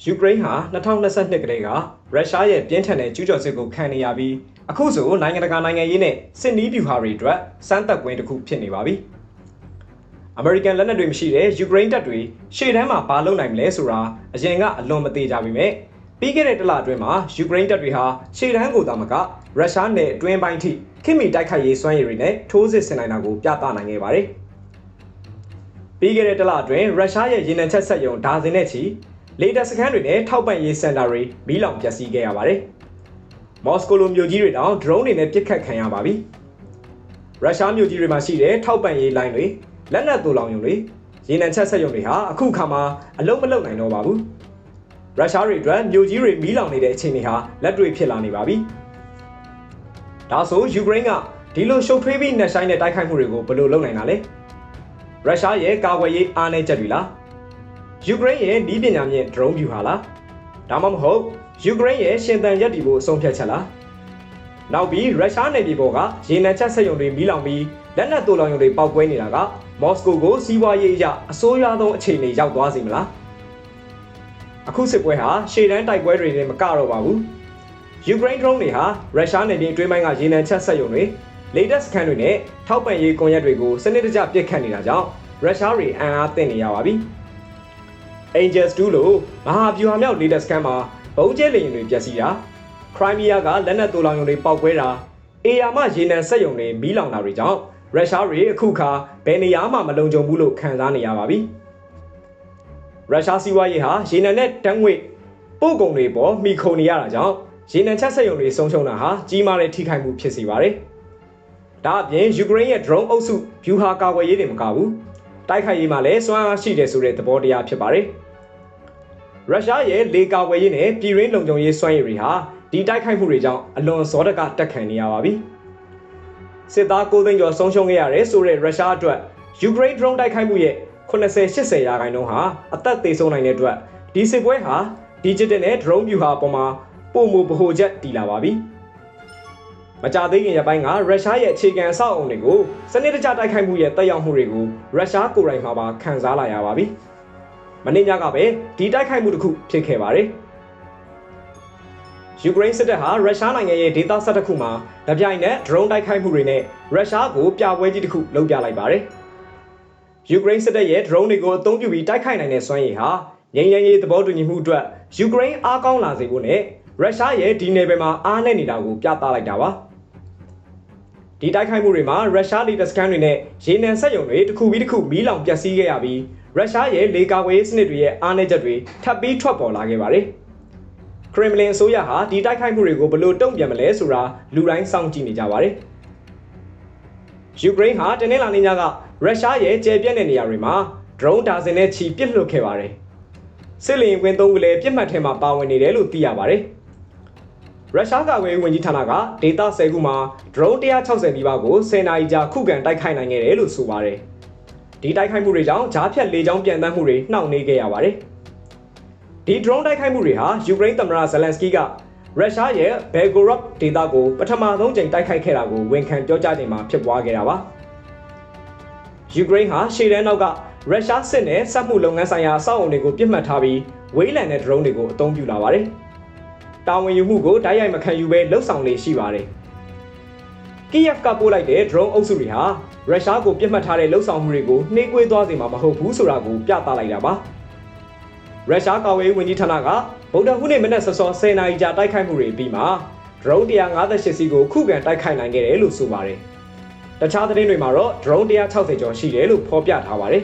ယူကရိန်းဟာ2022ကတည်းကရုရှားရဲ့ပြင်းထန်တဲ့ကျူးကျော်စစ်ကိုခံနေရပြီးအခုဆိုနိုင်ငံတကာနိုင်ငံရေးနဲ့စစ်နီးဗျူဟာတွေအတွက်စမ်းသပ်ကွင်းတစ်ခုဖြစ်နေပါပြီ။ American လက်နက်တွေမရှိတဲ့ယူကရိန်းတပ်တွေရှေ့တန်းမှာဘာလုပ်နိုင်မလဲဆိုတာအရင်ကအလွန်မသေးကြပေမဲ့ပြီးခဲ့တဲ့တစ်လအတွင်းမှာယူကရိန်းတပ်တွေဟာရှေ့တန်းကိုသာမကရုရှားနယ်အတွင်းပိုင်းထိခင်မီတိုက်ခိုက်ရေးစွမ်းရည်တွေနဲ့ထိုးစစ်ဆင်နိုင်တာကိုပြသနိုင်ခဲ့ပါတယ်။ပြီးခဲ့တဲ့တစ်လအတွင်းရုရှားရဲ့ရေနံချက်ဆက်ယုံဒါဇင်နဲ့ချီ လေတပ်စခန်းတွေနဲ့ထောက်ပံ့ရေးစင်တာတွေမီးလောင်ပျက်စီးခဲ့ရပါတယ်။မော်စကိုလိုမြို့ကြီးတွေတောင်ဒရုန်းတွေနဲ့ပစ်ခတ်ခံရပါပြီ။ရုရှားမြို့ကြီးတွေမှာရှိတဲ့ထောက်ပံ့ရေးလိုင်းတွေလက်နက်တူလောင်ယုံတွေရေနံချက်ဆက်ယုံတွေဟာအခုခါမှာအလုံးမလုံးနိုင်တော့ပါဘူး။ရုရှားတွေအတွက်မြို့ကြီးတွေမီးလောင်နေတဲ့အခြေအနေဟာလက်တွေ့ဖြစ်လာနေပါပြီ။ဒါဆိုယူကရိန်းကဒီလိုရှုပ်ထွေးပြီးနှက်ဆိုင်တဲ့တိုက်ခိုက်မှုတွေကိုဘယ်လိုလုပ်နိုင်တာလဲ။ရုရှားရဲ့ကာကွယ်ရေးအားနည်းချက်တွေလား။ ယူကရိန်းရဲ့ဤပညာမြင့် drone view ဟာလားဒါမှမဟုတ်ယူကရိန်းရဲ့ရှင်သန်ရက်တီဖို့အဆုံးဖြတ်ချက်လားနောက်ပြီးရုရှားနယ်ပြည်ပေါ်ကရေနံချက်ဆက်ယုံတွေမီးလောင်ပြီးလက်နက်တူလောင်ယုံတွေပောက်ကွဲနေတာကမော်စကိုကိုစီးပွားရေးအရအဆိုးရွားဆုံးအခြေအနေရောက်သွားစေမလားအခုစစ်ပွဲဟာရှေ့တန်းတိုက်ပွဲတွေနဲ့မကတော့ပါဘူးယူကရိန်း drone တွေဟာရုရှားနယ်ပြည်အတွင်းပိုင်းကရေနံချက်ဆက်ယုံတွေ latest စကန်တွေနဲ့ထောက်ပံ့ရေးကွန်ရက်တွေကိုစနစ်တကျပစ်ခတ်နေတာကြောင့်ရုရှားတွေအံအားသင့်နေရပါပြီ။ Angels 2လို့မဟာဗျူဟာမြောက် latest scan မှာဘုံကျဲလေရင်တွေပျက်စီးတာ Crimea ကလက်နက်တူလောင်ရုံတွေပောက်ကွဲတာအေယာမရေနံဆက်ယုံတွေမီးလောင်တာတွေကြောင့်ရုရှားတွေအခုခါဘယ်နေရာမှမလုံခြုံဘူးလို့ခံစားနေရပါပြီရုရှားစီးပွားရေးဟာရေနံနဲ့တန်းငွေပို့ကုန်တွေပေါ်မိခုံနေရတာကြောင့်ရေနံချက်ဆက်ယုံတွေဆုံးရှုံးတာဟာကြီးမားတဲ့ထိခိုက်မှုဖြစ်စေပါတယ်ဒါအပြင်ယူကရိန်းရဲ့ drone အုပ်စုဗျူဟာကာကွယ်ရေးတွေမကဘူးတိုက်ခိုက်ရေးမှာလည်းစွမ်းအားရှိတယ်ဆိုတဲ့သဘောတရားဖြစ်ပါတယ်။ ရုရှားရဲ့လေကာဝယ်ရေးနဲ့ပြည်ရင်းလုံခြုံရေးစွမ်းရည်တွေဟာဒီတိုက်ခိုက်မှုတွေကြောင့်အလွန်စောတကတက်ခံနေရပါပြီ။စစ်သား9သိန်းကျော်ဆုံးရှုံးခဲ့ရတယ်ဆိုတဲ့ရုရှားအတွက်ယူကရိန်း drone တိုက်ခိုက်မှုရဲ့80-80ရာခိုင်နှုန်းဟာအသက်သေဆုံးနိုင်တဲ့အတွက်ဒီစစ်ပွဲဟာ digital နဲ့ drone view ဟာပေါ်မှာပုံမူဗဟိုချက်တည်လာပါပြီ။မကြသေးခင်ရပိုင်းကရုရှားရဲ့အခြေခံအဆောက်အအုံတွေကိုစနစ်တကျတိုက်ခိုက်မှုရဲ့တက်ရောက်မှုတွေကိုရုရှားကိုယ်တိုင်မှာပါခံစားလာရပါပြီ။ မနေ့ညကပဲဒီတိုက်ခိုက်မှုတစ်ခုဖြစ်ခဲ့ပါတယ်ယူကရိန်းစစ်တပ်ဟာရုရှားနိုင်ငံရဲ့ဒေသဆက်တစ်ခုမှာတပြိုင်နက် drone တိုက်ခိုက်မှုတွေနဲ့ရုရှားကိုပြပွဲကြီးတစ်ခုလုပ်ပြလိုက်ပါတယ်ယူကရိန်းစစ်တပ်ရဲ့ drone တွေကိုအသုံးပြုပြီးတိုက်ခိုက်နိုင်တဲ့စွမ်းရည်ဟာငြိမ်းချမ်းရေးသဘောတူညီမှုအတွက်ယူကရိန်းအားကောင်းလာစေဖို့နဲ့ရုရှားရဲ့ဒီနယ်ပယ်မှာအားနည်းနေတာကိုပြသလိုက်တာပါဒီတိုက်ခိုက်မှုတွေမှာရုရှားလေတပ်စခန်းတွေနဲ့ရေနံစက်ရုံတွေတစ်ခုပြီးတစ်ခုမီးလောင်ပျက်စီးခဲ့ရပြီး ရုရှားရဲ့လေကာကွယ်ရေးစနစ်တွေရဲ့အားနည်းချက်တွေထပ်ပြီးထွက်ပေါ်လာခဲ့ပါတယ်။ခရမ်လင်အစိုးရဟာဒီတိုက်ခိုက်မှုတွေကိုဘယ်လိုတုံ့ပြန်မလဲဆိုတာလူတိုင်းစောင့်ကြည့်နေကြပါတယ်။ယူကရိန်းဟာတနင်္လာနေ့ညကရုရှားရဲ့ကျယ်ပြန့်တဲ့နေရာတွေမှာ drone ဒါဇင်နဲ့ချီပစ်လွှတ်ခဲ့ပါတယ်။စစ်လင်ဝင်သုံးကလေးပြစ်မှတ်ထဲမှာပါဝင်နေတယ်လို့သိရပါတယ်။ရုရှားကာကွယ်ရေးဝန်ကြီးဌာနကဒေတာ10ခုမှာ drone 160နီးပါးကို10နာရီကြာခုခံတိုက်ခိုက်နိုင်ခဲ့တယ်လို့ဆိုပါတယ်။ ဒီတိုက်ခိုက်မှုတွေကြောင့်ဂျားဖြတ်လေကြောင်းပြန်တမ်းမှုတွေနှောင့်နှေးခဲ့ရပါတယ်။ဒီ drone တိုက်ခိုက်မှုတွေဟာယူကရိန်းသမ္မတဇလန်စကီးကရုရှားရဲ့ဘယ်ဂိုရော့ဒေသကိုပထမဆုံးချိန်တိုက်ခိုက်ခဲ့တာကိုဝန်ခံပြောကြားချိန်မှာဖြစ်ပွားခဲ့တာပါ။ယူကရိန်းဟာရှေ့တန်းနောက်ကရုရှားစစ်နဲ့စက်မှုလုပ်ငန်းဆိုင်ရာအဆောက်အုံတွေကိုပြစ်မှတ်ထားပြီးဝေးလံတဲ့ drone တွေကိုအသုံးပြုလာပါတယ်။တာဝန်ယူမှုကိုတိုက်ရိုက်မခံယူဘဲလှုပ်ဆောင်နေရှိပါတယ်။ကီယက်ကပို့လိုက်တဲ့ drone အုပ်စုတွေဟာ ရုရှားကိုပြစ်မှတ်ထားတဲ့လှုပ်ဆောင်မှုတွေကိုနှေးကွေးသွားစေမှာမဟုတ်ဘူးဆိုတာကိုပြသလိုက်တာပါရုရှားကာဝေးဝန်ကြီးဌာနကဗုဒ္ဓဟူးနေ့မနက်စောစော10နာရီကြာတိုက်ခိုက်မှုတွေပြီးမှ drone 158စီးကိုခုခံတိုက်ခိုက်နိုင်ခဲ့တယ်လို့ဆိုပါတယ်တခြားသတင်းတွေမှာတော့ drone 160ကျော်ရှိတယ်လို့ဖော်ပြထားပါတယ်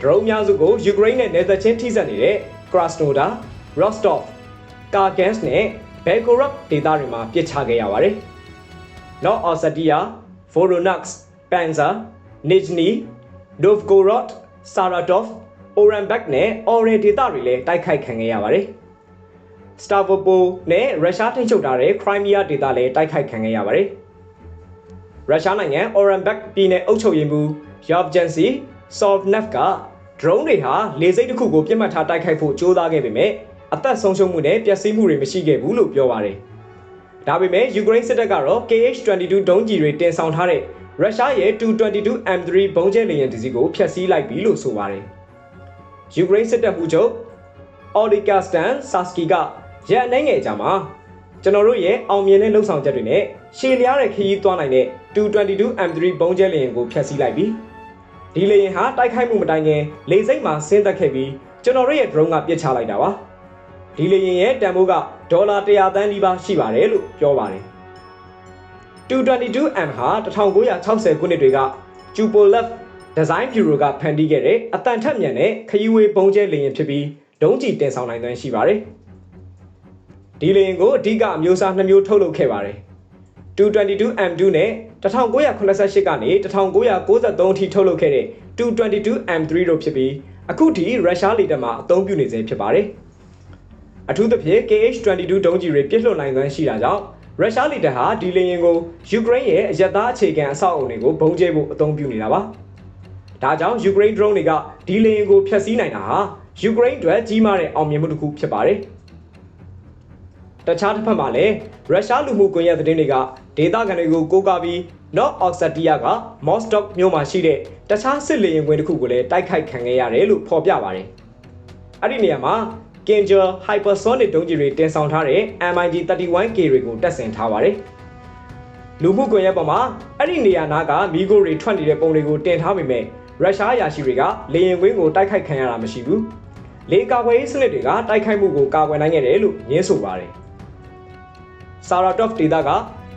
drone များစုကိုယူကရိန်းနဲ့နယ်စပ်ချင်းထိစပ်နေတဲ့ Krasnodar, Rostov, Kargansk နဲ့ Belgorod ဒေသတွေမှာပစ်ချခဲ့ရပါတယ်။ North Ossetia, Voronezh, Penza, Nizhny, Novgorod, Saratov, Orenburg နဲ့ Oren ဒေသတွေလည်းတိုက်ခိုက်ခံခဲ့ရပါတယ်။ Stavropol နဲ့ရုရှားထိန်းချုပ်ထားတဲ့ Crimea ဒေသလည်းတိုက်ခိုက်ခံခဲ့ရပါတယ်။ရုရှားနိုင်ငံ Orenburg ပြည်နယ်အုပ်ချုပ်ရေးမှူး Yevgeny Sovnev က drone တွေဟာလေဆိပ်တစ်ခုကိုပြစ်မှတ်ထားတိုက်ခိုက်ဖို့ကြိုးစားခဲ့ပေမဲ့အသက်ဆုံးရှုံးမှုနဲ့ပျက်စီးမှုတွေမရှိခဲ့ဘူးလို့ပြောပါတယ်။ ဒါပေမဲ့ယူကရိန်းစစ်တပ်ကတော့ KH-22 ဒုံးကျည်တွေတင်ဆောင်ထားတဲ့ရုရှားရဲ့ 222M3 ဘုံးကျဲလေယာဉ်တစ်စီးကိုဖျက်ဆီးလိုက်ပြီလို့ဆိုပါတယ်။ယူကရိန်းစစ်တပ်မှုချုပ်အော်လီကာစတန်ဆာစကီကရက်အနေငယ်ကြမှာကျွန်တော်တို့ရဲ့အောင်မြင်တဲ့လှုပ်ဆောင်ချက်တွေနဲ့ရှည်လျားတဲ့ခရီးသွားနိုင်တဲ့ 222M3 ဘုံကျဲလေယာဉ်ကိုဖျက်ဆီးလိုက်ပြီးဒီလေယာဉ်ဟာတိုက်ခိုက်မှုမတိုင်ခင်လေစိတ်မှာဆင်းသက်ခဲ့ပြီးကျွန်တော်တို့ရဲ့ drone ကပစ်ချလိုက်တာပါဒီလေယာဉ်ရဲ့တန်ဖိုးက ဒေါ်လာ100သန်းနီးပါးရှိပါတယ်လို့ပြောပါတယ် 222M ဟာ1960ခုနှစ်တွေက Tupolev Design Bureau ကဖန်တီးခဲ့တဲ့အတန်ထက်မြန်တဲ့ခရီးဝေးပုံကျဲလေယာဉ်ဖြစ်ပြီးဒုံးကျည်တင်ဆောင်နိုင်သွင်းရှိပါတယ်။ဒီလေယာဉ်ကိုအဓိကအမျိုးအစားနှစ်မျိုးထုတ်လုပ်ခဲ့ပါတယ်။ 222M2 နဲ့1988ကနေ1993အထိထုတ်လုပ်ခဲ့တဲ့ 222M3 တို့ဖြစ်ပြီးအခုထိရုရှားလေတပ်မှအသုံးပြုနေစေဖြစ်ပါတယ်။ အထူးသဖြင့် KH-22 ဒုံးကျည်တွေပြစ်လွှတ်နိုင်သွင်းရှိတာကြောင့်ရုရှားလေတပ်ဟာဒီလေယာဉ်ကိုယူကရိန်းရဲ့အရက်သားအခြေခံအဆောက်အအုံတွေကိုဘုံကျဲဖို့အသုံးပြုနေတာပါ။ဒါကြောင့်ယူကရိန်း drone တွေကဒီလေယာဉ်ကိုဖျက်ဆီးနိုင်တာဟာယူကရိန်းအတွက်ကြီးမားတဲ့အောင်မြင်မှုတစ်ခုဖြစ်ပါတယ်။တခြားတစ်ဖက်မှာလည်းရုရှားလူမှုကွန်ရက်သတင်းတွေကဒေသခံတွေကိုကိုးကားပြီး North Ossetia က Vostok မြို့မှာရှိတဲ့တခြားစစ်လေယာဉ်ကွင်းတစ်ခုကိုလည်းတိုက်ခိုက်ခံခဲ့ရတယ်လို့ဖော်ပြပါတယ်။အဲ့ဒီနေရာမှာ Kinger Hypersonic ဒုံးကျည်တွေတင်ဆောင်ထားတဲ့ MiG-31K တွေကိုတပ်ဆင်ထားပါတယ်။လူမှုကွန်ရက်ပေါ်မှာအဲ့ဒီနေရာနားကမီးခိုးတွေထွက်နေတဲ့ပုံတွေကိုတင်ထားပေမဲ့ရုရှားအရာရှိတွေကလေယာဉ်ကွင်းကိုတိုက်ခိုက်ခံရတာမရှိဘူး။လေကာကွယ်ရေးစနစ်တွေကတိုက်ခိုက်မှုကိုကာကွယ်နိုင်ခဲ့တယ်လို့ညင်းဆိုပါတယ်။ Saratov ဒေသက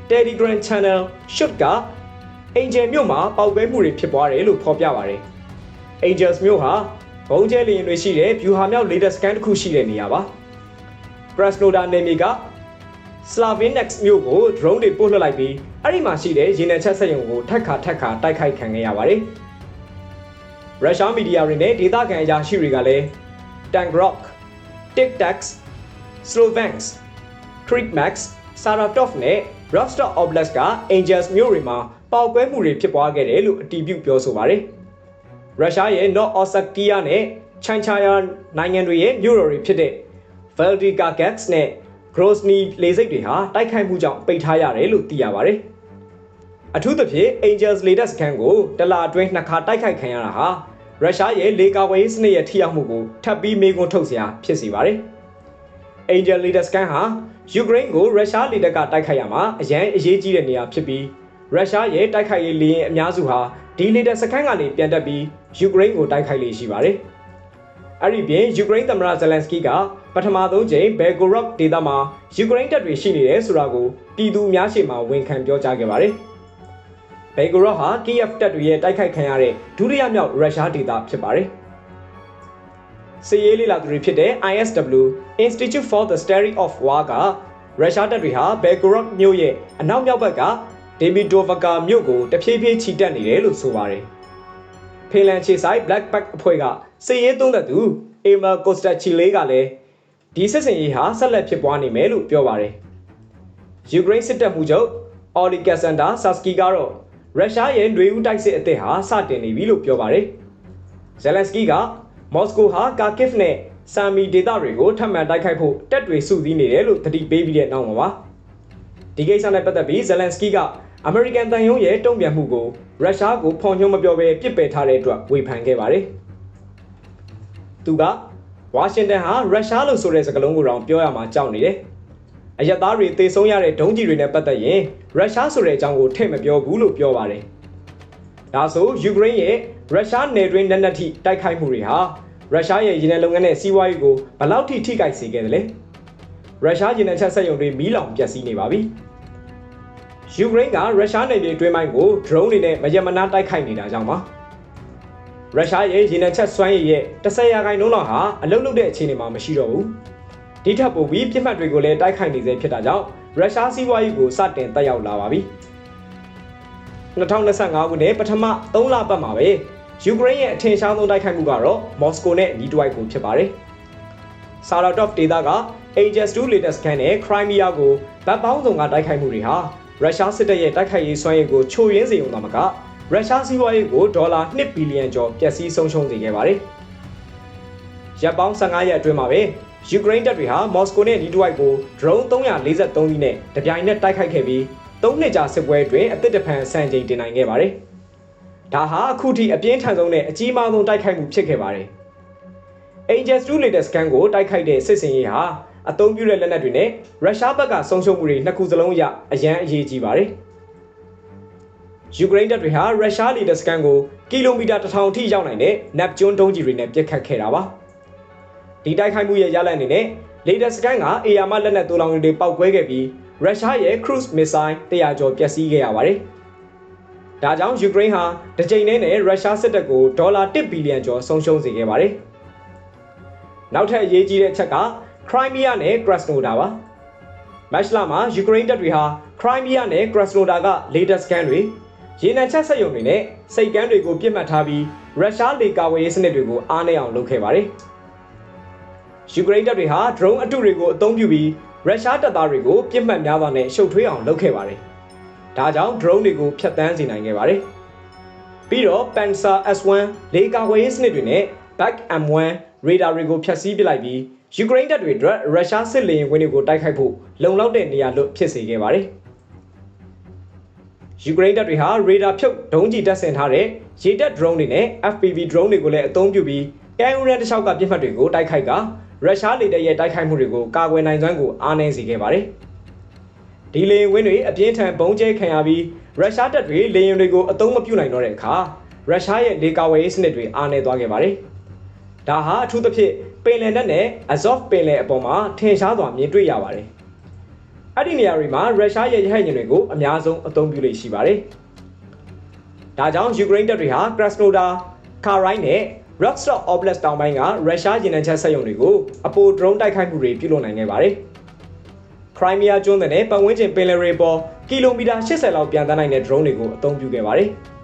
Telegram Channel Shoot က Angel မြို့မှာပေါက်ကွဲမှုတွေဖြစ်ပွားတယ်လို့ဖော်ပြပါတယ်။ Angels မြို့ဟာ ဘုံကျဲလေယာဉ်တွေရှိတဲ့ view ဟာမြောက် latest scan တစ်ခုရှိတဲ့နေရာပါ။ Krasnodar နယ်မြေက Slavinex မြို့ကို drone တွေပို့လွှတ်လိုက်ပြီးအဲ့ဒီမှာရှိတဲ့ရေနံချက်စက်ရုံကိုထက်ခါထက်ခါတိုက်ခိုက်ခံခဲ့ရပါတယ်။ရုရှားမီဒီယာတွေနဲ့ဒေသခံအရာရှိတွေကလည်း Tangrok, TikToks, Slovansk, Creekmax, Saratov နဲ့ Rostov Oblast က Angels မြို့တွေမှာပေါက်ကွဲမှုတွေဖြစ်ပွားခဲ့တယ်လို့အတည်ပြုပြောဆိုပါတယ်။ ရုရှားရဲ့ North Ossetia နဲ့ Chechnya နိုင်ငံတွေရဲ့မြို့တော်တွေဖြစ်တဲ့ Vladikavkaz နဲ့ Grozny လေဆိပ်တွေဟာတိုက်ခိုက်မှုကြောင့်ပိတ်ထားရတယ်လို့သိရပါတယ်။အထူးသဖြင့် Angels လေတပ်စခန်းကိုတလာအတွင်းနှစ်ခါတိုက်ခိုက်ခံရတာဟာရုရှားရဲ့လေကာဝေးစနစ်ရဲ့ထိရောက်မှုကိုထပ်ပြီးမေးခွန်းထုတ်စရာဖြစ်စေပါတယ်။ Angel Leader Scan ဟာယူကရိန်းကိုရုရှားလေတပ်ကတိုက်ခိုက်ရမှာအရန်အရေးကြီးတဲ့နေရာဖြစ်ပြီးရုရှားရဲ့တိုက်ခိုက်ရေးလေယာဉ်အများစုဟာ ဒီလေတပ်စခန်းကနေပြန်တက်ပြီးယူကရိန်းကိုတိုက်ခိုက်လေရှိပါတယ်။အဲ့ဒီပြင်ယူကရိန်းသမ္မတဇယ်လန်စကီကပထမဆုံးချိန်ဘယ်ဂိုရော့ဒေသမှာယူကရိန်းတပ်တွေရှိနေတယ်ဆိုတာကိုပြည်သူအများရှေ့မှာဝန်ခံပြောကြားခဲ့ပါတယ်။ဘယ်ဂိုရော့ဟာကီယက်တပ်တွေရဲ့တိုက်ခိုက်ခံရတဲ့ဒုတိယမြောက်ရုရှားဒေသဖြစ်ပါတယ်။စစ်ရေးလေ့လာသူတွေဖြစ်တဲ့ ISW Institute for the Study of War ကရုရှားတပ်တွေဟာဘယ်ဂိုရော့မြို့ရဲ့အနောက်မြောက်ဘက်က ဒေမီဒိုဗကာမြို့ကိုတဖြည်းဖြည်းချီတက်နေတယ်လို့ဆိုပါတယ်။ဖေလန်ချေဆိုင် Black Pack အဖွဲ့ကစစ်ရေးသုံးသက်သူအေမာကိုစတာချီလေးကလည်းဒီစစ်စင်ရေးဟာဆက်လက်ဖြစ်ပွားနေမယ်လို့ပြောပါတယ်။ယူကရိန်းစစ်တပ်မှုချုပ်အော်လီကက်ဆန်ဒါဆာစကီကတော့ရုရှားရဲ့ຫນွေဦးတိုက်စစ်အသစ်ဟာစတင်နေပြီလို့ပြောပါတယ်။ဇယ်လန်စကီကမော်စကိုဟာကာကစ်နဲ့ဆာမီဒေသတွေကိုထပ်မံတိုက်ခိုက်ဖို့တက်တွေစုစည်းနေတယ်လို့သတိပေးပြီးတဲ့နောက်မှာပါဒီကိစ္စနဲ့ပတ်သက်ပြီးဇယ်လန်စကီက အမေရိကန်တန်ယုံရဲ့တုံ့ပြန်မှုကိုရုရှားကိုဖော်ညွှန်းမပြောဘဲပြစ်ပယ်ထားတဲ့အတွက်ဝေဖန်ခဲ့ပါတယ်သူကဝါရှင်တန်ဟာရုရှားလို့ဆိုတဲ့စကားလုံးကိုတောင်ပြောရမှာကြောက်နေတယ်အယက်သားတွေတေဆုံးရတဲ့ဒုံးကျည်တွေနဲ့ပတ်သက်ရင်ရုရှားဆိုတဲ့အကြောင်းကိုထည့်မပြောဘူးလို့ပြောပါတယ်ဒါဆိုယူကရိန်းရဲ့ရုရှားနယ်တွင်းလက်နက်ထိတိုက်ခိုက်မှုတွေဟာရုရှားရဲ့ရေနံလုပ်ငန်းနဲ့စီးပွားရေးကိုဘယ်လောက်ထိထိခိုက်စေခဲ့တယ်လဲရုရှားရေနံချက်စက်ရုံတွေမီးလောင်ပျက်စီးနေပါပြီ ယူကရိန်းကရုရှားနယ်မြေတွင်းပိုင်းကို drone တွေနဲ့မရမနာတိုက်ခိုက်နေတာကြောင့်ပါရုရှားရဲ့ရေနံချက်စွမ်းရည်ရဲ့10ရာခိုင်နှုန်းလောက်ဟာအလုတ်လုတဲ့အခြေအနေမှာမရှိတော့ဘူးဒီထက်ပိုပြီးပြစ်မှတ်တွေကိုလည်းတိုက်ခိုက်နေစေဖြစ်တာကြောင့်ရုရှားစီးပွားရေးကိုစတင်တက်ရောက်လာပါပြီ2025ခုနှစ်ပထမ3လပတ်မှာပဲယူကရိန်းရဲ့အထင်ရှားဆုံးတိုက်ခိုက်မှုကတော့မော်စကိုနဲ့နီးတွိုက်ကိုဖြစ်ပါတယ်။ဆာရာတော့ဒေသက HS2 latest scan နဲ့ Crimea ကိုဗတ်ပေါင်းစုံကတိုက်ခိုက်မှုတွေဟာ ရုရှားစစ်တပ်ရဲ့တိုက်ခိုက်ရေးစွမ်းရည်ကိုချို့ယွင်းစေုံသာမကရုရှားစီးပွားရေးကိုဒေါ်လာ2ဘီလီယံကျော်ပျက်စီးဆုံးရှုံးစေခဲ့ပါတယ်။ရပ်ပေါင်း15ရက်အတွင်းမှာပဲယူကရိန်းတပ်တွေဟာမော်စကိုနဲ့နီးတွိုက်ကို drone 343စီးနဲ့တပြိုင်နက်တိုက်ခိုက်ခဲ့ပြီး၃နှစ်ကြာစစ်ပွဲအတွင်းအသစ်တဖန်စံချိန်တင်နိုင်ခဲ့ပါတယ်။ဒါဟာအခုထိအပြင်းထန်ဆုံးနဲ့အကြီးမားဆုံးတိုက်ခိုက်မှုဖြစ်ခဲ့ပါတယ်။ Angels 2 latest scan ကိုတိုက်ခိုက်တဲ့စစ်စင်ရေးဟာ အသုံးပြုတဲ့လက်နက်တွေနဲ့ရုရှားဘက်ကဆုံးရှုံးမှုတွေနှစ်ခုစလုံးအရအရန်အရေးကြီးပါတယ်။ယူကရိန်းတပ်တွေဟာရုရှား latest scan ကိုကီလိုမီတာ1000ထိရောက်နိုင်တဲ့ Neptune ဒုံးကျည်တွေနဲ့ပစ်ခတ်ခဲ့တာပါ။ဒီတိုက်ခိုက်မှုရဲ့ရလဒ်အနေနဲ့ latest scan ကအေယာမလက်နက်တူလောင်တွေပောက်ကွဲခဲ့ပြီးရုရှားရဲ့ cruise missile 100ကျော်ပျက်စီးခဲ့ရပါတယ်။ဒါကြောင့်ယူကရိန်းဟာတစ်ကြိမ်နဲ့ရုရှားစစ်တပ်ကိုဒေါ်လာ1ဘီလီယံကျော်ဆုံးရှုံးစေခဲ့ပါတယ်။နောက်ထပ်အရေးကြီးတဲ့အချက်က Crimea နဲ့ Krasnodar ပါ။မတ်လမှာယူကရိန်းတပ်တွေဟာ Crimea နဲ့ Krasnodar က latest scan တွေရေနံချက်ဆက်ယုံတွေနဲ့စိတ်ကမ်းတွေကိုပြစ်မှတ်ထားပြီးရုရှားလေကာဝေးရေးစနစ်တွေကိုအားနည်းအောင်လုပ်ခဲ့ပါတယ်။ယူကရိန်းတပ်တွေဟာ drone အတုတွေကိုအသုံးပြုပြီးရုရှားတပ်သားတွေကိုပြစ်မှတ်များစွာနဲ့ရှုပ်ထွေးအောင်လုပ်ခဲ့ပါတယ်။ဒါကြောင့် drone တွေကိုဖျက်ဆီးစေနိုင်ခဲ့ပါတယ်။ပြီးတော့ Panzer S1 လေကာဝေးရေးစနစ်တွေနဲ့ Back M1 ရေဒါတွေကိုဖျက်ဆီးပစ်လိုက်ပြီး ယူကရိန်းတပ်တွေအတွက်ရုရှားစစ်လေယာဉ်ဝင်းတွေကိုတိုက်ခိုက်ဖို့လုံလောက်တဲ့နေရာလွတ်ဖြစ်စေခဲ့ပါတယ်။ယူကရိန်းတပ်တွေဟာရေဒါဖြုတ်ဒုံးကျည်တပ်ဆင်ထားတဲ့ရေတပ် drone တွေနဲ့ FPV drone တွေကိုလည်းအသုံးပြုပြီးကဲယူရန်တစ်လျှောက်ကပြစ်မှတ်တွေကိုတိုက်ခိုက်ကရုရှားလေတပ်ရဲ့တိုက်ခိုက်မှုတွေကိုကာကွယ်နိုင်စွမ်းကိုအားနည်းစေခဲ့ပါတယ်။ဒီလေယာဉ်ဝင်းတွေအပြင်းထန်ပုံကျဲခံရပြီးရုရှားတပ်တွေလေယာဉ်တွေကိုအသုံးမပြုနိုင်တော့တဲ့အခါရုရှားရဲ့လေကာဝေးရေးစနစ်တွေအားနည်းသွားခဲ့ပါတယ်။ဒါဟာအထူးသဖြင့် ပင်လယ်နက်နဲ့ Azov ပင်လယ်အပေါ်မှာထင်ရှားစွာမြင်တွေ့ရပါတယ်။အဲ့ဒီနေရာတွေမှာရုရှားရဲ့ရဟတ်ယာဉ်တွေကိုအများဆုံးအသုံးပြုလေ့ရှိပါတယ်။ဒါကြောင့်ယူကရိန်းတပ်တွေဟာ Krasnodar, Kharkiv နဲ့ Rostov Oblast တောင်ပိုင်းကရုရှားရင်နံချက်စက်ရုံတွေကိုအပို drone တိုက်ခိုက်မှုတွေပြုလုပ်နိုင်ခဲ့ပါတယ်။ Crimea ကျွန်းတဲ့ပတ်ဝန်းကျင်ပင်လယ်တွေပေါ်ကီလိုမီတာ80လောက်ပြန်တန်းနိုင်တဲ့ drone တွေကိုအသုံးပြုခဲ့ပါတယ်။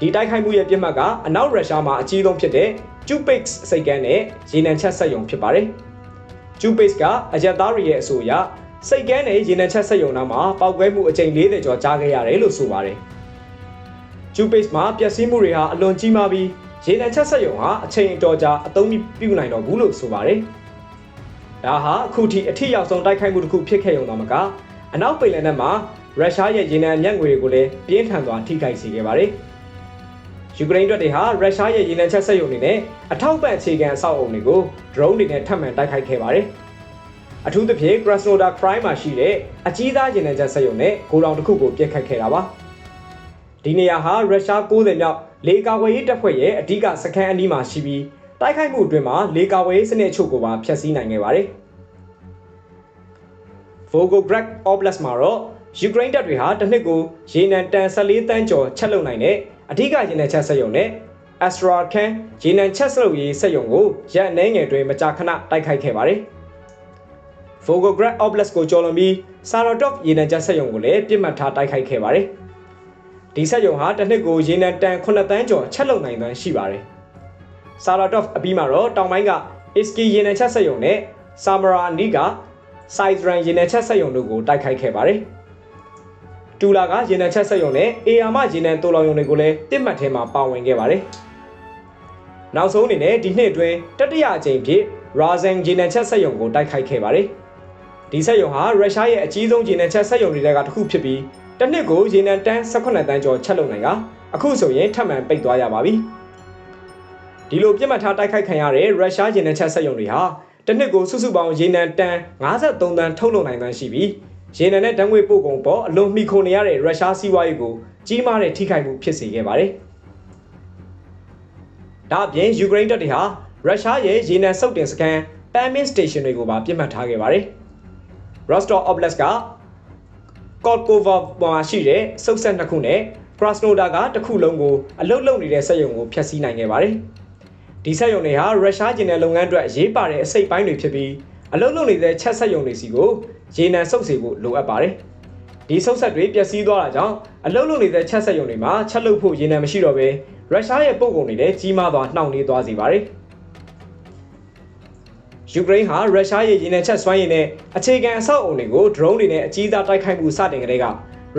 ဒီတိုက်ခိုက်မှုရဲ့ပြစ်မှတ်ကအနောက်ရုရှားမှာအကြီးဆုံးဖြစ်တဲ့ Chupix စိတ်ကမ်းနဲ့ရေနံချက်စက်ရုံဖြစ်ပါတယ်။ Chupix ကအရက်သားတွေရဲ့အဆိုအရစိတ်ကမ်းနဲ့ရေနံချက်စက်ရုံနာမှာပောက်ကွဲမှုအကြိမ်40ကျော်ကြားခဲ့ရတယ်လို့ဆိုပါတယ်။ Chupix မှာပျက်စီးမှုတွေဟာအလွန်ကြီးမားပြီးရေနံချက်ဆက်ယုံဟာအချိန်အတော်ကြာအသုံးပြုနိုင်တော့ဘူးလို့ဆိုပါတယ်။ဒါဟာအခုထိအထစ်ရောက်ဆုံးတိုက်ခိုက်မှုတစ်ခုဖြစ်ခဲ့ရုံသာမကအနောက်ပင်လယ်နက်မှာရုရှားရဲ့ရေနံအမြတ်ငွေတွေကိုလည်းပြင်းထန်စွာထိခိုက်စေခဲ့ပါတယ်။ ယူကရိန်းတပ်တွေဟာရုရှားရဲ့ရေနံချက်ဆက်ယုံတွေနဲ့အထောက်ပံ့အခြေခံအဆောက်အအုံတွေကို drone တွေနဲ့ထပ်မံတိုက်ခိုက်ခဲ့ပါတယ်။အထူးသဖြင့် Krasnodar Crime မှာရှိတဲ့အကြီးသားရေနံချက်ဆက်ယုံနဲ့ဂိုဒေါင်တစ်ခုကိုပြစ်ခတ်ခဲ့တာပါ။ဒီနေရာဟာရုရှား90မြောက်လေကာဝေးရေးတပ်ဖွဲ့ရဲ့အဓိကစခန်းအနီးမှာရှိပြီးတိုက်ခိုက်မှုအတွင်းမှာလေကာဝေးစနစ်အချို့ကိုပါဖျက်ဆီးနိုင်ခဲ့ပါတယ်။ Volgograd Oblast မှာတော့ယူကရိန်းတပ်တွေဟာတစ်နှစ်ကိုရေနံတန်14တန်းကျော်ချက်လုပ်နိုင်တဲ့ အဓိကရေနံချက်စက်ရုံနဲ့ Astrakhan ရေနံချက်စလုပ်ရေးစက်ရုံကိုရက်အနှဲငယ်တွင်မကြာခဏတိုက်ခိုက်ခဲ့ပါတယ်။ Volgograd Oblast ကိုကျော်လွန်ပြီး Saratov ရေနံချက်စက်ရုံကိုလည်းပြစ်မှတ်ထားတိုက်ခိုက်ခဲ့ပါတယ်။ဒီဆက်ယုံဟာတစ်နှစ်ကိုရေနံတန်9တန်းကျော်ချက်လုပ်နိုင်သွမ်းရှိပါတယ်။ဆာလာတော့အပြီးမှာတော့တောင်ပိုင်းက Iski ရေနံချက်ဆက်ယုံနဲ့ Samara အနီးက Sidran ရေနံချက်ဆက်ယုံတို့ကိုတိုက်ခိုက်ခဲ့ပါတယ်။ တူလာကရေနံချက်ဆက်ယုံနဲ့အေယာမရေနံတိုးလောင်ယုံတွေကိုလည်းတစ်မှတ်ထဲမှာပါဝင်ခဲ့ပါတယ်။နောက်ဆုံးအနေနဲ့ဒီနှစ်အတွင်းတတိယအကြိမ်ဖြစ် Razan ရေနံချက်ဆက်ယုံကိုတိုက်ခိုက်ခဲ့ပါတယ်။ဒီဆက်ယုံဟာရုရှားရဲ့အကြီးဆုံးရေနံချက်ဆက်ယုံတွေကတစ်ခုဖြစ်ပြီးတစ်နှစ်ကိုရေနံတန်း18တန်းကျော်ချက်လုပ်နိုင်ကအခုဆိုရင်ထပ်မံပိတ်သွားရပါပြီဒီလိုပြစ်မှတ်ထားတိုက်ခိုက်ခံရတဲ့ရုရှားရေနံချက်စက်ရုံတွေဟာတစ်နှစ်ကိုစုစုပေါင်းရေနံတန်း53တန်းထုတ်လုပ်နိုင်မှရှိပြီး ရေနံနဲ့ဓာတ်ငွေပို့ကုန်ပေါ်အလွန်မှီခိုနေရတဲ့ရုရှားစီးပွားရေးကိုကြီးမားတဲ့ထိခိုက်မှုဖြစ်စေခဲ့ပါတယ်ဒါအပြင်ယူကရိန်းတပ်တွေဟာရုရှားရဲ့ရေနံစုပ်တင်စခန်း Pamin Station တွေကိုပါပြစ်မှတ်ထားခဲ့ပါတယ် Rostov Oblast က Kotkova မှာရှိတဲ့စုပ်ဆက်နှစ်ခုနဲ့ Krasnodar ကတစ်ခုလုံးကိုအလုတ်လုံနေတဲ့စက်ရုံကိုဖျက်ဆီးနိုင်ခဲ့ပါတယ်။ဒီစက်ရုံတွေဟာရုရှားကျင်တဲ့လုပ်ငန်းအတွက်ရေးပါတဲ့အစိတ်ပိုင်းတွေဖြစ်ပြီးအလုတ်လုံနေတဲ့ချက်စက်ရုံတွေစီကို ရေနံစုပ်စေဖို့လိုအပ်ပါတယ်။ဒီစုပ်ဆက်တွေပျက်စီးသွားတာကြောင့်အလုတ်လုံနေတဲ့ချက်စက်ရုံတွေမှာချက်လုပ်ဖို့ရေနံမရှိတော့ဘဲရုရှားရဲ့ပုံကုန်တွေလည်းကြီးမားစွာနှောင့်နှေးသွားစေပါတယ်။ယူကရိန်းဟာရုရှားရဲ့ရေနံချက်စွမ်းရည်နဲ့အခြေခံအဆောက်အအုံတွေကို drone တွေနဲ့အကြီးသားတိုက်ခိုက်မှုစတင်ကြတဲ့က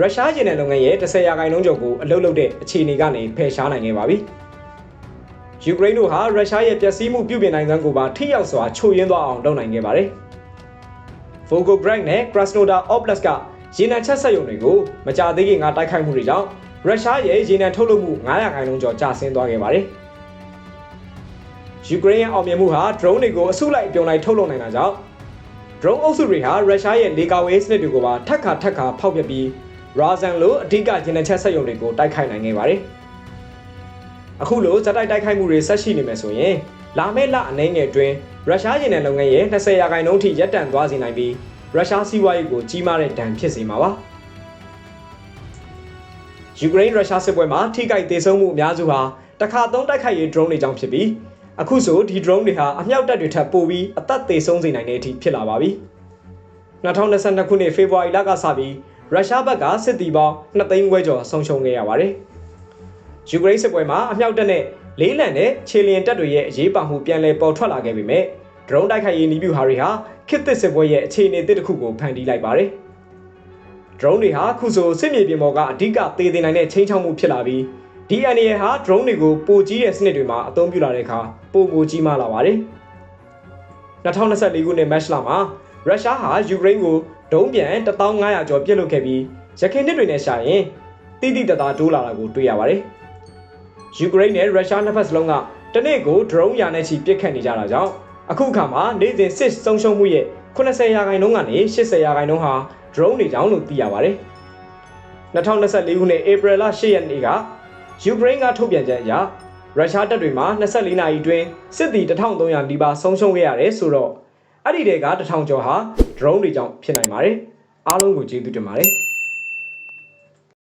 ရုရှားရေနံလုပ်ငန်းရဲ့10ရာခိုင်နှုန်းကျော်ကိုအလုပ်လုပ်တဲ့အခြေအနေကနေဖယ်ရှားနိုင်ခဲ့ပါပြီ။ယူကရိန်းတို့ဟာရုရှားရဲ့ပျက်စီးမှုပြုပြင်နိုင်စွမ်းကိုပါထိရောက်စွာချို့ယွင်းသွားအောင်လုပ်နိုင်ခဲ့ပါတယ်။ Volgograd နဲ့ Krasnodar Oblast ကရေနံချက်ဆက်ရုံတွေကိုမကြသေးခင်ကတိုက်ခိုက်မှုတွေကြောင့်ရုရှားရဲ့ရေနံထုတ်လုပ်မှု900ခန့်လုံးကျော်ကျဆင်းသွားခဲ့ပါတယ်။ယူကရိန်းရဲ့အောင်မြင်မှုဟာ drone တွေကိုအစုလိုက်အပြုံလိုက်ထုတ်လုပ်နိုင်တာကြောင့် drone အုပ်စုတွေဟာရုရှားရဲ့လေကာဝေးစနစ်တွေကိုပါထပ်ခါထပ်ခါဖောက်ပြပြီး Razan လိုအဓိကဂျင်နချက်ဆက်ယုံတွေကိုတိုက်ခိုက်နိုင်ခဲ့ပါတယ်။အခုလိုဇက်တိုက်တိုက်ခိုက်မှုတွေဆက်ရှိနေမယ်ဆိုရင် လာမယ့်လအနည်းငယ်အတွင်းရုရှားရင်နယ်လုပ်ငန်းရဲ့20ရာခိုင်နှုန်းထိရပ်တန့်သွားစေနိုင်ပြီးရုရှားစီးပွားရေးကိုကြီးမားတဲ့ဒဏ်ဖြစ်စေမှာပါ။ယူကရိန်းရုရှားစစ်ပွဲမှာထိခိုက်ဒေဆုံးမှုအများစုဟာတစ်ခါသုံးတိုက်ခိုက်ရေး drone တွေကြောင့်ဖြစ်ပြီးအခုဆိုဒီ drone တွေဟာအမြောက်တပ်တွေထပ်ပိုပြီးအသက်သေဆုံးစေနိုင်တဲ့အထိဖြစ်လာပါပြီ။2022ခုနှစ်ဖေဖော်ဝါရီလကစပြီးရုရှားဘက်ကစစ်သည်ပေါင်း2သိန်းခွဲကျော်ဆုံးရှုံးခဲ့ရပါတယ်။ယူကရိန်းစစ်ပွဲမှာအမြောက်တပ်နဲ့ လေးလံတဲ့ခြေလျင်တပ်တွေရဲ့အရေးပါမှုပြန်လည်ပေါ်ထွက်လာခဲ့ပေမဲ့ drone တိုက်ခိုက်ရေးနည်းဗျူဟာတွေဟာခေတ်သစ်စစ်ပွဲရဲ့အခြေအနေသစ်တစ်ခုကိုဖန်တီးလိုက်ပါတယ်။ drone တွေဟာခုဆိုစစ်မြေပြင်ပေါ်ကအဓိကသေသေးနိုင်တဲ့ချိန်ချောက်မှုဖြစ်လာပြီး DNA ဟာ drone တွေကိုပိုကြီးတဲ့စနစ်တွေမှာအသုံးပြုလာတဲ့အခါပိုမိုကြီးမားလာပါတယ်။2024ခုနှစ်မတ်လမှာရုရှားဟာယူကရိန်းကိုဒုံးပြန်1500ကျော်ပစ်လွတ်ခဲ့ပြီးရခိုင်နှစ်တွေနဲ့ရှာရင်တိတိတသားတိုးလာတာကိုတွေ့ရပါတယ်။ ယူကရိန်းနဲ့ရုရှားနှစ်ဖက်စလုံးကတနေ့ကို drone ရာနဲ့ချီပစ်ခတ်နေကြတာကြောင့်အခုအခါမှာနေ့စဉ်စစ်ဆုံးရှုံးမှုရဲ့80ရာခိုင်နှုန်းကနေ80ရာခိုင်နှုန်းဟာ drone တွေကြောင့်လို့သိရပါတယ်။2024ခုနှစ်ဧပြီလ10ရက်နေ့ကယူကရိန်းကထုတ်ပြန်ချက်အရရုရှားတပ်တွေမှာ24နာရီအတွင်းစစ်သည်1300နီးပါးဆုံးရှုံးခဲ့ရတယ်ဆိုတော့အဲ့ဒီတွေက1000ကျော်ဟာ drone တွေကြောင့်ဖြစ်နိုင်ပါတယ်။အားလုံးကိုကျေးဇူးတင်ပါတယ်။